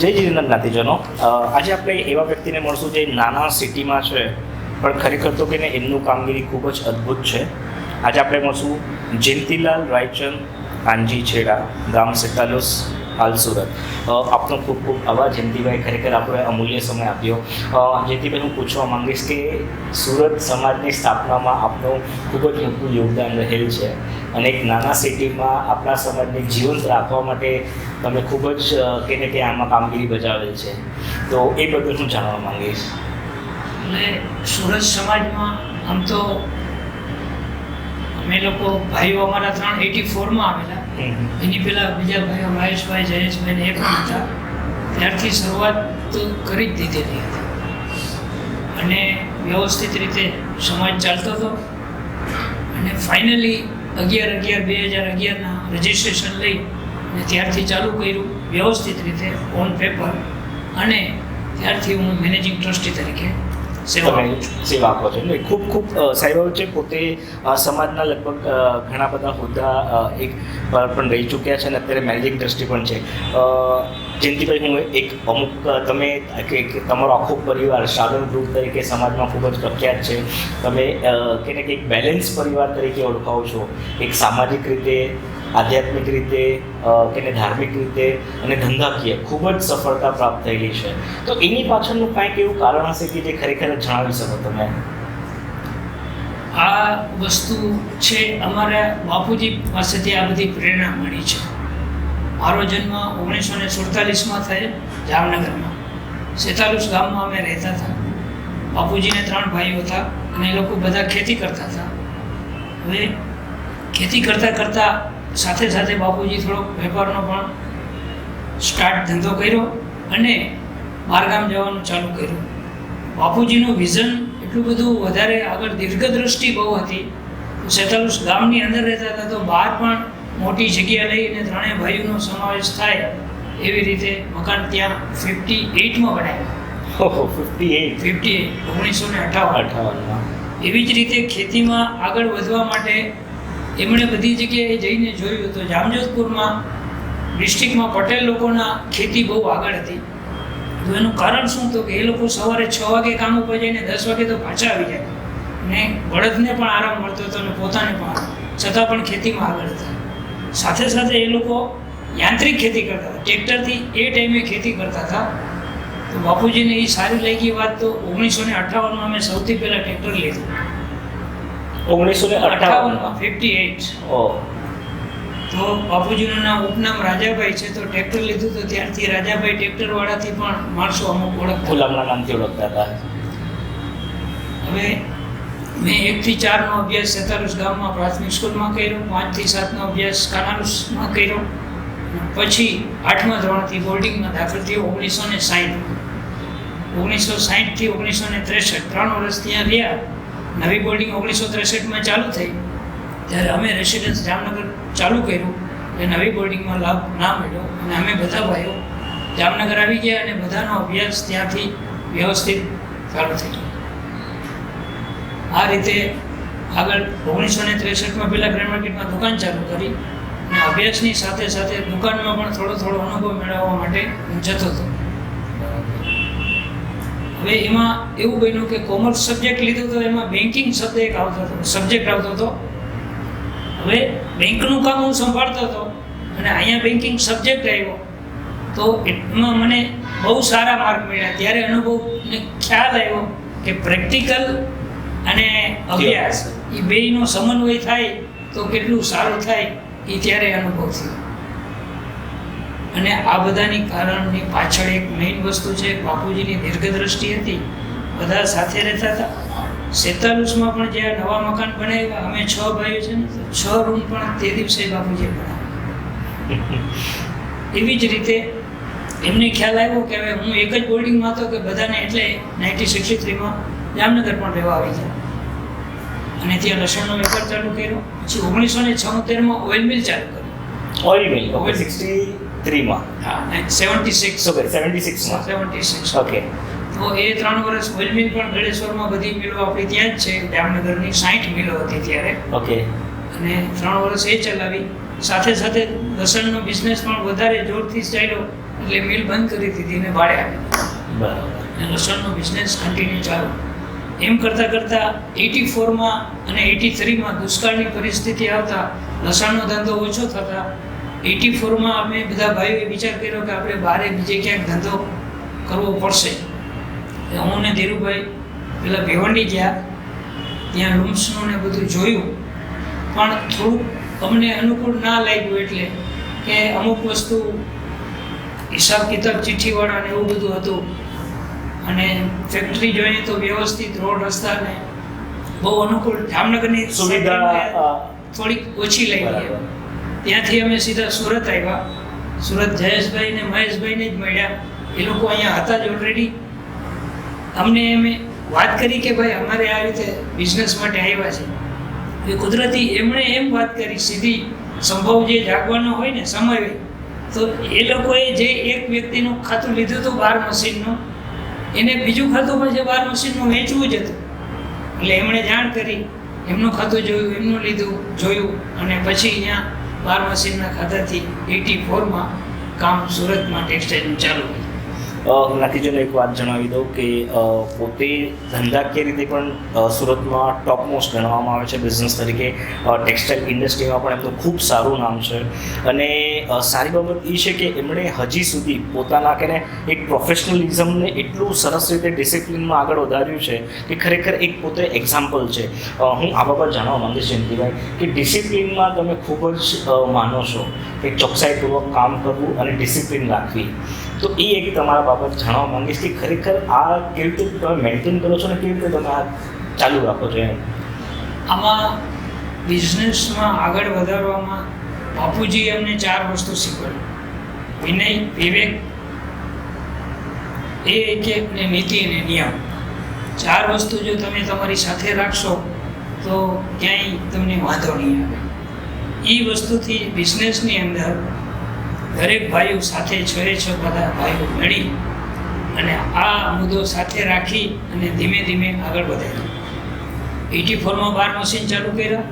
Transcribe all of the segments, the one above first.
જય જીવનંદ જ્ઞાતિજનો. આજે આપણે એવા વ્યક્તિને મળશું જે નાના સિટીમાં છે, પણ ખરેખર તો કે એમનું કામગીરી ખૂબ જ અદ્ભુત છે. આજે આપણે મળશું જયંતિલાલ રાયચંદ કાનજી છેડા, ગામ સેતાલુસ હાલ સુરત. આપનો ખૂબ ખૂબ આભાર. જયંતિભાઈ ખરેખર આપણે અમૂલ્ય સમય આપ્યો. જયંતિભાઈ, હું પૂછવા માંગીશ કે સુરત સમાજની સ્થાપનામાં આપનું ખૂબ જ મોટું યોગદાન રહેલ છે અને એક નાના સિટીમાં આપણા સમાજને જીવંત રાખવા માટે તમે ખૂબ જ કે કે આમાં કામગીરી બજાવેલ છે. તો એ બધું હું જાણવા માંગીશ. એટલે સુરત સમાજમાં આમ તો અમે લોકો ભાઈઓ અમારા ત્રણ એટી ફોરમાં આવેલા. એની પહેલાં બીજા ભાઈઓ મહેશભાઈ જયેશભાઈ ને એ પણ હતા. ત્યારથી શરૂઆત તો કરી જ દીધેલી હતી. અને વ્યવસ્થિત રીતે સમાજ ચાલતો હતો. અને ફાઇનલી અગિયાર અગિયાર બે હજાર અગિયારના રજિસ્ટ્રેશન લઈ અને ત્યારથી ચાલુ કર્યું વ્યવસ્થિત રીતે ઓન પેપર અને ત્યારથી હું મેનેજિંગ ટ્રસ્ટી તરીકે સેવા આપો છો. એટલે ખૂબ ખૂબ સાહેબ છે પોતે સમાજના લગભગ ઘણા બધા હોદ્દા એક પણ રહી ચૂક્યા છે અને અત્યારે મેનેજિંગ ટ્રસ્ટી પણ છે. જયંતિભાઈ હું એક અમુક તમે કે તમારો આખો પરિવાર સાધન ગ્રુપ તરીકે સમાજમાં ખૂબ જ પ્રખ્યાત છે. તમે કે ને કે એક બેલેન્સ પરિવાર તરીકે ઓળખાવો છો. એક સામાજિક રીતે આધ્યાત્મિક રીતે કે ધાર્મિક રીતે અને ધંધાકીય ખૂબ જ સફળતા પ્રાપ્ત થયેલી છે. તો એની પાછળનું કાંઈક એવું કારણ હશે કે જે ખરેખર જણાવી શકો તમે? આ વસ્તુ છે અમારા બાપુજી પાસેથી આ બધી પ્રેરણા મળી છે. મારો જન્મ ઓગણીસો ને સુડતાલીસમાં થયો જામનગરમાં. સેતાલુસ ગામમાં અમે રહેતા હતા. બાપુજીને ત્રણ ભાઈઓ હતા અને એ લોકો બધા ખેતી કરતા હતા. હવે ખેતી કરતાં કરતાં સાથે સાથે બાપુજી થોડોક વેપારનો પણ સ્ટાર્ટ ધંધો કર્યો અને બહારગામ જવાનું ચાલુ કર્યું. બાપુજીનું વિઝન એટલું બધું વધારે આગળ દીર્ઘદ્રષ્ટિ બહુ હતી. સેતાલુસ ગામની અંદર રહેતા હતા તો બહાર પણ મોટી જગ્યા લઈને ત્રણેય ભાઈઓનો સમાવેશ થાય એવી રીતે મકાન ત્યાં ફિફ્ટી એઇટમાં બનાવ્યું. ફિફ્ટી એઇટ ફિફ્ટી એઇટ ઓગણીસો ને અઠાવન. અઠાવનમાં. એવી જ રીતે ખેતીમાં આગળ વધવા માટે એમણે બધી જગ્યાએ જઈને જોયું તો જામજોધપુરમાં ડિસ્ટ્રિક્ટમાં પટેલ લોકોના ખેતી બહુ આગળ હતી. તો એનું કારણ શું તો કે એ લોકો સવારે છ વાગે કામ ઉપર જઈને દસ વાગે તો પાછા આવી જાય ને બળદને પણ આરામ મળતો હતો અને પોતાને પણ છતાં પણ ખેતીમાં આગળ હતા. સાથે સાથે એ લોકો યાંત્રિક ખેતી કરતા હતા. ટ્રેક્ટરથી એ ટાઈમે ખેતી કરતા હતા. તો બાપુજીને એ સારી લાગી વાત તો ઓગણીસો ને અઠાવનમાં અમે સૌથી પહેલાં ટ્રેક્ટર લીધું. ઓગણીસો ને અઠ્ઠાવનમાં ફિફ્ટી એઇટ તો બાપુજીનું નામ ઉપનામ રાજાભાઈ છે તો ટ્રેક્ટર લીધું તો ત્યારથી રાજાભાઈ ટ્રેક્ટરવાળાથી પણ માણસો અમુક ઓળખ ગુલામના નામથી ઓળખતા હતા. હવે મેં એકથી ચારનો અભ્યાસ સેતારુસ ગામમાં પ્રાથમિક સ્કૂલમાં કર્યો પાંચથી સાતનો અભ્યાસ કાનારુસમાં કર્યો પછી આઠમા ધોરણથી બોર્ડિંગમાં દાખલ થયો ઓગણીસો ને સાહીઠ. ઓગણીસો સાઠથી ઓગણીસો ને ત્રેસઠ. ત્રણ વર્ષ ત્યાં રહ્યા. નવી બોર્ડિંગ ઓગણીસો ત્રેસઠમાં ચાલુ થઈ. ત્યારે અમે રેસિડન્સ જામનગર ચાલુ કર્યું. એટલે નવી બોર્ડિંગમાં લાભ ના મળ્યો અને અમે બધા ભાઈઓ જામનગર આવી ગયા અને બધાનો અભ્યાસ ત્યાંથી વ્યવસ્થિત ચાલુ થઈ ગયો. આ રીતે આગળ ઓગણીસો ને ત્રેસઠમાં પહેલાં ગ્રેન્ડ માર્કેટમાં દુકાન ચાલુ કરી અને અભ્યાસની સાથે સાથે દુકાનમાં પણ થોડો થોડો અનુભવ મેળવવા માટે હું જતો હતો. હવે એમાં એવું બન્યું કે કોમર્સ સબ્જેક્ટ લીધો તો એમાં બેન્કિંગ શબ્દ એક આવતો હતો. સબ્જેક્ટ આવતો હતો. હવે બેંકનું કામ હું સંભાળતો હતો અને અહીંયા બેન્કિંગ સબ્જેક્ટ આવ્યો. તો એમાં મને બહુ સારા માર્ક મળ્યા. ત્યારે અનુભવને ખ્યાલ આવ્યો કે પ્રેક્ટિકલ અને અભ્યાસ. એ બેયનો સમન્વય થાય તો કેટલું સારું થાય એ ત્યારે અનુભવ થયો. અને આ બધાની કારણની પાછળ એક મેઇન વસ્તુ છે બાપુજીની દીર્ઘદ્રષ્ટિ હતી બધા સાથે રહેતા હતા. સેતાલુસમાં પણ જે નવા મકાન બનાવ્યા અમે છ ભાઈઓ છે ને છ રૂમ પણ તે દિવસે બાપુજીએ બનાવ્યા. એવી જ રીતે એમને ખ્યાલ આવ્યો કે હવે હું એક જ બોર્ડિંગમાં હતો કે બધાને એટલે નાઇન્ટીન સિક્સટી થ્રીમાં જામનગર પણ રહેવા આવી ગયા. અને ત્યાં લસણનો વેપાર ચાલુ કર્યો. પછી ઓગણીસો ને છોતેરમાં ઓઇલ મિલ ચાલુ કર્યું. ઓઇલ મિલ ઓગણીસો સિક્સટી થ્રીમાં હા. સેવન્ટી સિક્સ ઓકે સેવન્ટી સિક્સમાં સેવન્ટી સિક્સ ઓકે તો એ ત્રણ વર્ષ ઓઇલ પણ ગળેશ્વરમાં બધી મિલો આપણી ત્યાં જ છે. જામનગરની સાઠ મિલો હતી ત્યારે. ઓકે અને ત્રણ વર્ષ એ ચલાવી. સાથે સાથે લસણનો બિઝનેસ પણ વધારે જોરથી ચાલ્યો. એટલે મિલ બંધ કરી દીધી ને ભાડે આપી બરાબર. લસણનો બિઝનેસ કન્ટિન્યુ ચાલુ. એમ કરતાં કરતાં એટી ફોરમાં અને એટી થ્રીમાં દુષ્કાળની પરિસ્થિતિ આવતા લસણનો ધંધો ઓછો થતા એટી ફોરમાં અમે બધા ભાઈઓએ વિચાર કર્યો કે આપણે બહારે બીજે ક્યાંક ધંધો કરવો પડશે. હું ને ધીરુભાઈ પેલા ભેવંડી ગયા. ત્યાં રૂમ્સનું ને બધું જોયું. પણ થોડુંક અમને અનુકૂળ ના લાગ્યું એટલે કે અમુક વસ્તુ હિસાબ કિતાબ ચિઠ્ઠીવાળા ને એવું બધું હતું. અને ફેક્ટરી જોઈએ તો વ્યવસ્થિત રોડ રસ્તા ને બહુ અનુકૂળ. જામનગરની સુવિધા થોડીક ઓછી લાગી બરાબર. ત્યાંથી અમે સીધા સુરત આવ્યા. સુરત જયેશભાઈ ને મહેશભાઈને જ મળ્યા. એ લોકો અહીંયા હતા જ ઓલરેડી અમને અમે વાત કરી કે ભાઈ અમારે આ રીતે બિઝનેસ માટે આવ્યા છે. એ કુદરતી એમણે એમ વાત કરી, સીધી સંભવ જે જાગવાનો હોય ને સમય તો એ લોકોએ જે એક વ્યક્તિનું ખાતું લીધું હતું બાર મશીનનું, એને બીજું ખાતું જે બાર મશીનનું વેચવું જ હતું. એટલે એમણે જાણ કરી, એમનું ખાતું જોયું, એમનું લીધું, જોયું, અને પછી અહીંયા બાર મશીનના ખાતાથી એટી ફોરમાં કામ સુરતમાં ટેક્સટાઇલનું ચાલુ કર્યું. અ, નાથીજીને એક વાત જણાવી દઉં કે પોતે ધંધાકીય રીતે પણ સુરતમાં ટોપ મોસ્ટ ગણવામાં આવે છે બિઝનેસ તરીકે. ટેક્સટાઇલ ઇન્ડસ્ટ્રીમાં પણ એમનું ખૂબ સારું નામ છે. અને સારી બાબત એ છે કે એમણે હજી સુધી પોતાના કે ને એક પ્રોફેશનલિઝમને એટલું સરસ રીતે ડિસિપ્લિનમાં આગળ વધાર્યું છે કે ખરેખર એક પોતે એક્ઝામ્પલ છે. હું આ બાબત જાણવા માંગીશ જયંતિભાઈ કે ડિસિપ્લિનમાં તમે ખૂબ જ માનો છો કે ચોકસાઈપૂર્વક કામ કરવું અને ડિસિપ્લિન રાખવી. તો એ એક તમારા બાબત જાણવા માંગીશ કે ખરેખર આ કેવી રીતે તમે મેન્ટેન કરો છો ને કેવી રીતે તમે આ ચાલુ રાખો છો એમ? આમાં બિઝનેસમાં આગળ વધારવામાં બાપુજીએ અમને ચાર વસ્તુ શીખવાડી. વિનય, વિવેક, એ એક એક ને નીતિ અને નિયમ. ચાર વસ્તુ જો તમે તમારી સાથે રાખશો, તો ક્યાંય તમને વાંધો નહીં આવે. એ વસ્તુથી બિઝનેસની અંદર દરેક ભાઈઓ સાથે છ છો, બધા ભાઈઓ મળી અને આ મુદ્દો સાથે રાખી અને ધીમે ધીમે આગળ વધાર્યો એટી ફોરમાં બાર મશીન ચાલુ કર્યા.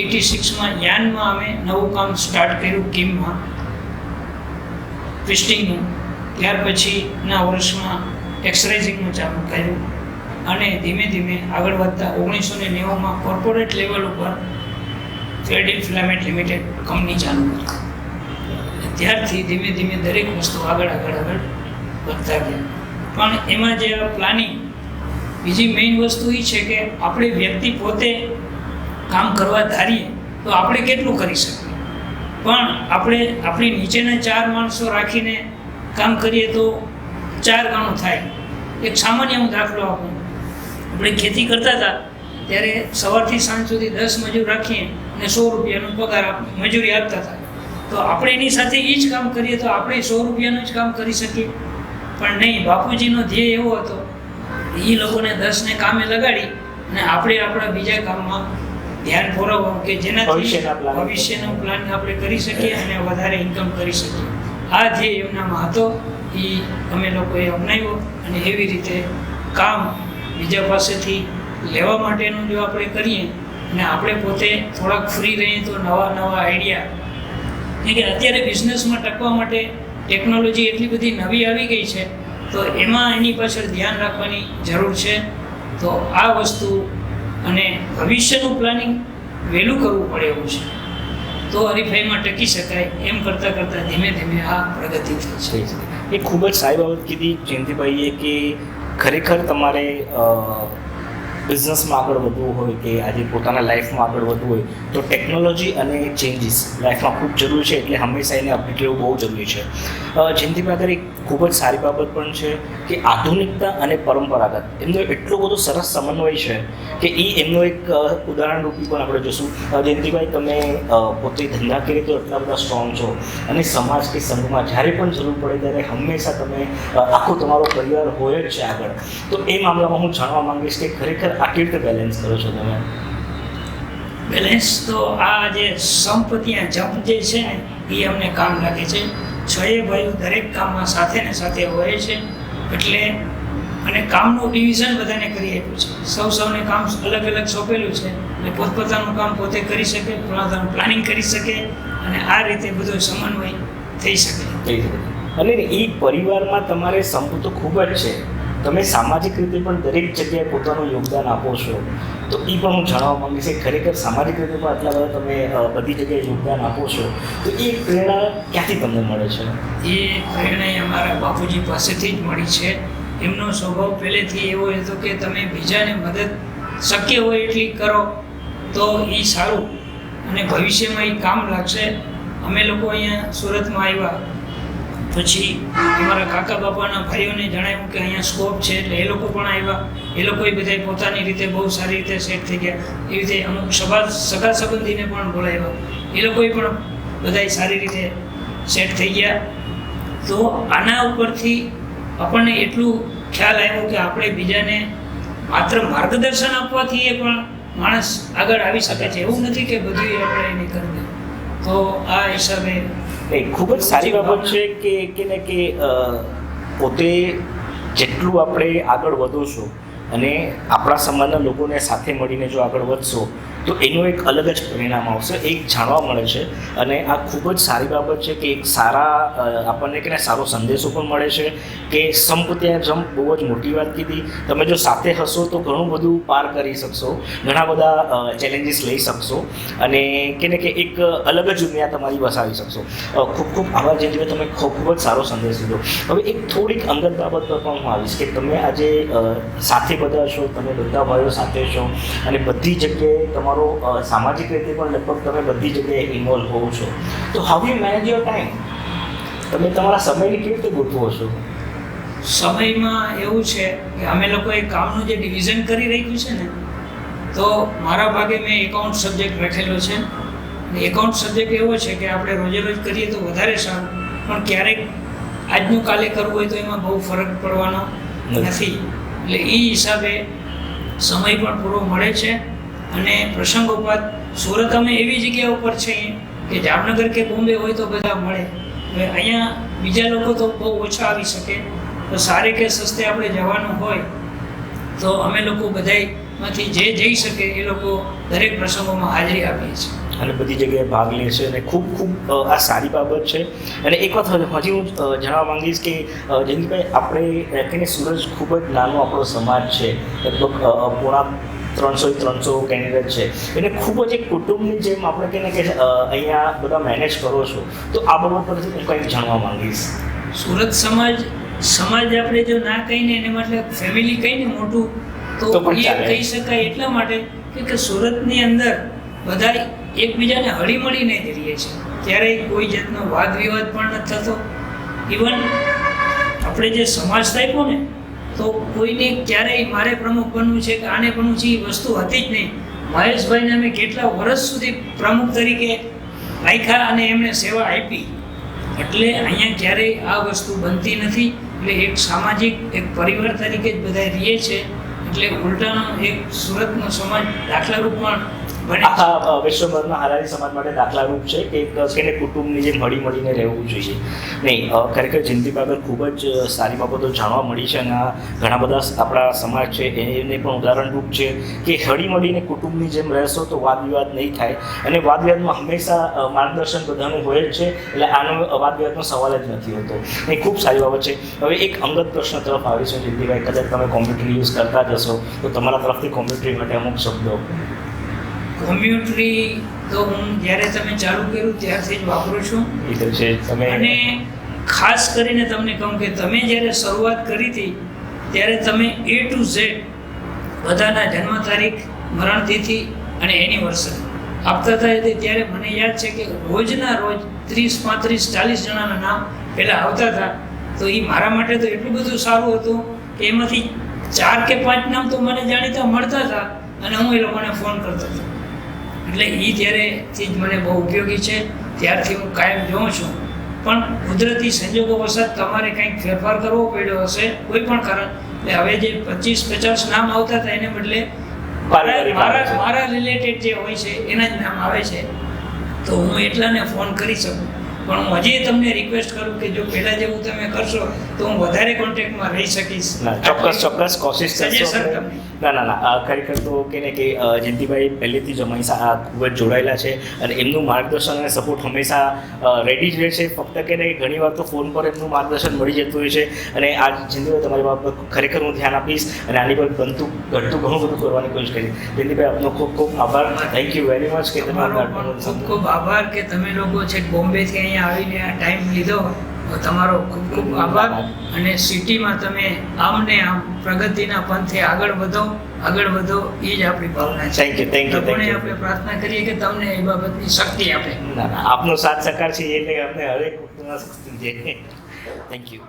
એટી સિક્સમાં યાનમાં અમે નવું કામ સ્ટાર્ટ કર્યું કિમમાં ટ્વિસ્ટિંગનું. ત્યાર પછીના વર્ષમાં એક્સરાઇઝિંગનું ચાલુ કર્યું અને ધીમે ધીમે આગળ વધતા ઓગણીસો ને નેવુંમાં કોર્પોરેટ લેવલ ઉપર થ્રેડિંગ ફિલામેન્ટ લિમિટેડ કંપની ચાલુ કરી. ત્યારથી ધીમે ધીમે દરેક વસ્તુ આગળ આગળ આગળ વધતા ગયા. પણ એમાં જે પ્લાનિંગ બીજી મેઇન વસ્તુ એ છે કે આપણે વ્યક્તિ પોતે કામ કરવા ધારીએ તો આપણે કેટલું કરી શકીએ. પણ આપણે આપણી નીચેના ચાર માણસો રાખીને કામ કરીએ તો ચાર ગણું થાય. એક સામાન્ય હું દાખલો આપું. આપણે ખેતી કરતા હતા, ત્યારે સવારથી સાંજ સુધી દસ મજૂર રાખીએ અને સો રૂપિયાનો પગાર મજૂરી આપતા હતા. તો આપણે એની સાથે એ જ કામ કરીએ તો આપણે સો રૂપિયાનું જ કામ કરી શકીએ. પણ નહીં બાપુજીનો ધ્યેય એવો હતો એ લોકોને દસને કામે લગાડી અને આપણે આપણા બીજા કામમાં ધ્યાન ફોરવવું કે જેનાથી ભવિષ્યનો પ્લાન આપણે કરી શકીએ અને વધારે ઇન્કમ કરી શકીએ. આ ધ્યેય એમનામાં હતો એ અમે લોકોએ અપનાવ્યો અને એવી રીતે કામ બીજા પાસેથી લેવા માટેનું જો આપણે કરીએ અને આપણે પોતે થોડાક ફ્રી રહીએ તો નવા નવા આઈડિયા કે અત્યારે બિઝનેસમાં ટકવા માટે ટેકનોલોજી એટલી બધી નવી આવી ગઈ છે, તો એમાં એની પાછળ ધ્યાન રાખવાની જરૂર છે. તો આ વસ્તુ અને ભવિષ્યનું પ્લાનિંગ વહેલું કરવું પડે એવું છે. તો હરીફાઈમાં ટકી શકાય એમ કરતાં કરતાં ધીમે ધીમે આ પ્રગતિ થઈ છે એ ખૂબ જ સારી બાબત કીધી જયંતિભાઈએ કે ખરેખર તમારે બિઝનેસમાં આગળ વધવું હોય કે આજે પોતાના લાઈફમાં આગળ વધવું હોય, તો ટેકનોલોજી અને ચેન્જીસ લાઈફમાં ખૂબ જરૂરી છે એટલે હંમેશા એને અપડેટ રહેવું બહુ જરૂરી છે. જયંતિભાઈ આગળ એક ખૂબ જ સારી બાબત પણ છે કે આધુનિકતા અને પરંપરાગત એમનો એટલો બધો સરસ સમન્વય છે કે એ એમનો એક ઉદાહરણ રૂપી પણ આપણે જોશું. જયંતિભાઈ, તમે પોતે ધંધા કરી તો એટલા બધા સ્ટ્રોંગ છો અને સમાજ કે સંઘમાં જ્યારે પણ જરૂર પડે ત્યારે હંમેશા તમે આખો તમારો પરિવાર હોય જ છે આગળ. તો એ મામલામાં હું જાણવા માંગીશ કે ખરેખર આ રીતે બેલેન્સ કરો છો તમે? બેલેન્સ તો આ જે સંપત્તિ જપ જે છે એ અમને કામ લાગે છે. છ એ ભાઈઓ દરેક કામમાં સાથે ને સાથે હોય છે. એટલે અને કામનું ડિવિઝન બધાને કરી આપ્યું છે. સૌ સૌને કામ અલગ અલગ સોંપેલું છે અને પોતપોતાનું કામ પોતે કરી શકે, પોતાનું પ્લાનિંગ કરી શકે અને આ રીતે બધો સમન્વય થઈ શકે. અને એ પરિવારમાં તમારે સંપ ખૂબ જ છે. તમે સામાજિક રીતે પણ દરેક જગ્યાએ પોતાનું યોગદાન આપો છો, તો એ પણ હું જાણવા માંગીશ કે ખરેખર સામાજિક રીતે પણ આટલા બધા તમે બધી જગ્યાએ યોગદાન આપો છો, તો એ પ્રેરણા ક્યાંથી તમને મળે છે? એ પ્રેરણા અમારા બાપુજી પાસેથી જ મળી છે. એમનો સ્વભાવ પહેલેથી એવો હતો કે તમે બીજાને મદદ શક્ય હોય એટલી કરો, તો એ સારું. અને ભવિષ્યમાં એ કામ લાગશે. અમે લોકો અહીંયા સુરતમાં આવ્યા. પછી અમારા કાકા બાપાના ભાઈઓને જણાવ્યું કે અહીંયા સ્કોપ છે એટલે એ લોકો પણ આવ્યા. એ લોકોએ બધા પોતાની રીતે બહુ સારી રીતે સેટ થઈ ગયા. એવી રીતે અમુક સભા સગા સંબંધીને પણ બોલાવ્યા. એ લોકોએ પણ બધાય સારી રીતે સેટ થઈ ગયા. તો આના ઉપરથી આપણને એટલું ખ્યાલ આવ્યો કે આપણે બીજાને માત્ર માર્ગદર્શન આપવાથી એ પણ માણસ આગળ આવી શકે છે. એવું નથી કે બધું આપણે એને કરી તો આ હિસાબે એ ખૂબ જ સારી બાબત છે કે કે ને કે પોતે જેટલું આપણે આગળ વધો છો અને આપણા સમાજના લોકોને સાથે મળીને જો આગળ વધશો તો એનું એક અલગ જ પરિણામ આવશે, એક જાણવા મળે છે. અને આ ખૂબ જ સારી બાબત છે કે એક સારા આપણને કે સારો સંદેશો પણ મળે છે કે સંપ ત્યાં જમ બહુ જ મોટી વાત કીધી. તમે જો સાથે હશો તો ઘણું બધું પાર કરી શકશો, ઘણા બધા ચેલેન્જીસ લઈ શકશો અને કે ને કે એક અલગ જ દુનિયા તમારી વસાવી શકશો. ખૂબ ખૂબ આભાર જેથી તમે ખૂબ જ સારો સંદેશ દીધો. હવે એક થોડીક અંગત બાબત પર પણ હું આવીશ કે તમે આજે સાથે બધા છો, તમે બધા ભાઈઓ સાથે છો અને બધી જગ્યાએ તમારો અ, સામાજિક રીતે પણ લગભગ તમે બધી જગ્યાએ ઇન્વોલ્વ હોવ છો. તો how you manage your time તમે તમારા સમયને કેવી રીતે ગોઠવો છો? સમયમાં એવું છે કે અમે લોકોએ કામનું જે ડિવિઝન કરી રાખ્યું છે ને તો મારા ભાગે મેં એકાઉન્ટ સબ્જેક્ટ રાખેલો છે. અને એકાઉન્ટ સબ્જેક્ટ એવો છે કે આપણે રોજે રોજ કરીએ તો વધારે સારું પણ ક્યારેક આજનું કાલે કરવું હોય તો એમાં બહુ ફરક પડવાનો નથી. એટલે એ હિસાબે સમય પણ પૂરો મળે છે. અને પ્રસંગોપાત સુરત અમે એવી જગ્યા ઉપર છે કે જામનગર કે બોમ્બે હોય તો બધા મળે. હવે અહીંયા બીજા લોકો તો બહુ ઓછા આવી શકે. તો સારે કે સસ્તે આપણે જવાનું હોય, તો અમે લોકો બધાયમાંથી જે જઈ શકે એ લોકો દરેક પ્રસંગોમાં હાજરી આપીએ છીએ. અને બધી જગ્યાએ ભાગ લે છે અને ખૂબ ખૂબ આ સારી બાબત છે. અને એક વાત હજી હું જણાવવા માંગીશ કે જયંતિભાઈ, આપણે કહીને સુરત ખૂબ જ નાનો આપણો સમાજ છે. લગભગ પોણા ત્રણસો ત્રણસો કેન્ડિડેટ છે. એટલે ખૂબ જ એક કુટુંબની જેમ આપણે કહીને કે અહીંયા બધા મેનેજ કરો છો તો આ બાબત પરથી હું કંઈક જાણવા માંગીશ. સુરત સમાજ સમાજ આપણે જો ના કહીને એને માટે ફેમિલી કહીને મોટું તો એ કહી શકાય એટલા માટે કે કે સુરતની અંદર બધા એકબીજાને હળીમળીને જ રહીએ છે ક્યારેય કોઈ જાતનો વાદ વિવાદ પણ નથી થતો. ઇવન આપણે જે સમાજ થાય ને તો કોઈને ક્યારેય મારે પ્રમુખ બનવું છે કે આને બનવું છે, એ વસ્તુ હતી જ નહીં. મહેશભાઈને અમે કેટલા વર્ષ સુધી પ્રમુખ તરીકે રાખ્યા અને એમણે સેવા આપી. એટલે અહીંયા ક્યારેય આ વસ્તુ બનતી નથી. એટલે એક સામાજિક, એક પરિવાર તરીકે જ બધા રહીએ છે. એટલે ઉલટાનો એક સુરતનો સમાજ દાખલારૂપ પણ બને છે. વિશ્વભરના હાલારી સમાજ માટે દાખલારૂપ છે કે કેને કુટુંબની જેમ હળી મળીને રહેવું જોઈએ. નહીં ખરેખર જયંતિ બાબત ખૂબ જ સારી બાબતો જાણવા મળી છે અને આ ઘણા બધા આપણા સમાજ છે એને પણ ઉદાહરણરૂપ છે કે હળી મળીને કુટુંબની જેમ રહેશો તો વાદ વિવાદ નહીં થાય. અને વાદ વિવાદમાં હંમેશા માર્ગદર્શન બધાનું હોય જ છે, એટલે આનો વાદ વિવાદનો સવાલ જ નથી હોતો. એ ખૂબ સારી બાબત છે. હવે એક અંગત પ્રશ્ન તરફ આવીશું જયંતિભાઈ કદાચ તમે કોમ્પ્યુટર યુઝ કરતા જશો તો તમારા તરફથી કોમ્પ્યુટરી માટે અમુક શબ્દો. કોમ્પ્યુટરી તો હું જ્યારે તમે ચાલુ કર્યું ત્યારથી જ વાપરું છું. અને ખાસ કરીને તમને કહું કે તમે જ્યારે શરૂઆત કરી હતી ત્યારે તમે એ ટુ ઝેડ બધાના જન્મ તારીખ મરણ તિથિ અને એનિવર્સરી આપતા હતા ત્યારે મને યાદ છે કે રોજના રોજ ત્રીસ પાંત્રીસ ચાલીસ જણાના નામ પહેલાં આવતા હતા. તો એ મારા માટે તો એટલું બધું સારું હતું કે એમાંથી ચાર કે પાંચ નામ તો મને જાણીતા મળતા હતા અને હું એ લોકોને ફોન કરતો હતો. એટલે એ જ્યારે ચીજ મને બહુ ઉપયોગી છે ત્યારથી હું કાયમ જોઉં છું. પણ કુદરતી સંજોગો વસત તમારે કંઈક ફેરફાર કરવો પડ્યો હશે કોઈ પણ કારણ. એટલે હવે જે પચીસ પચાસ નામ આવતા હતા એને બદલે મારા મારા રિલેટેડ જે હોય છે એના જ નામ આવે છે. તો હું એટલાને ફોન કરી શકું. પણ હું હજી તમને રિક્વેસ્ટ કરું કે જો પહેલાં જેવું તમે કરશો તો હું વધારે કોન્ટેક્ટમાં રહી શકીશ. ના ચોક્કસ ચોક્કસ કોશિશ કરશો. ના ના ના આ ખરેખર તો કે ને કે જયંતિભાઈ પહેલેથી જ હંમેશા આ ખૂબ જ જોડાયેલા છે અને એમનું માર્ગદર્શન અને સપોર્ટ હંમેશા રેડી જ રહે છે ફક્ત કે ને ઘણી વાર તો ફોન પર એમનું માર્ગદર્શન મળી જતું હોય છે અને આ જયંતિભાઈ તમારી બાબત ખરેખર હું ધ્યાન આપીશ અને આની પર બનતું ઘટતું ઘણું બધું કરવાની કોશિશ કરીશ. જયંતિભાઈ આપનો ખૂબ ખૂબ આભાર. થેન્ક યુ વેરી મચ કે તમે તમારો ખૂબ ખૂબ આભાર કે તમે લોકો છે બોમ્બેથી અહીંયા આવીને આ ટાઈમ લીધો તો તમારો ખૂબ ખૂબ આભાર. અને સિટીમાં તમે આમને આમ પ્રગતિના પંથે આગળ વધો આગળ વધો એ જ આપણી ભાવના છે. થેન્ક યુ થેન્ક યુ આપણે પ્રાર્થના કરીએ કે તમને એ બાબતની શક્તિ આપે. આપનો સાથ સહકાર છે એટલે આપણે હરેક વસ્તુમાં શક્તિ છે. Thank you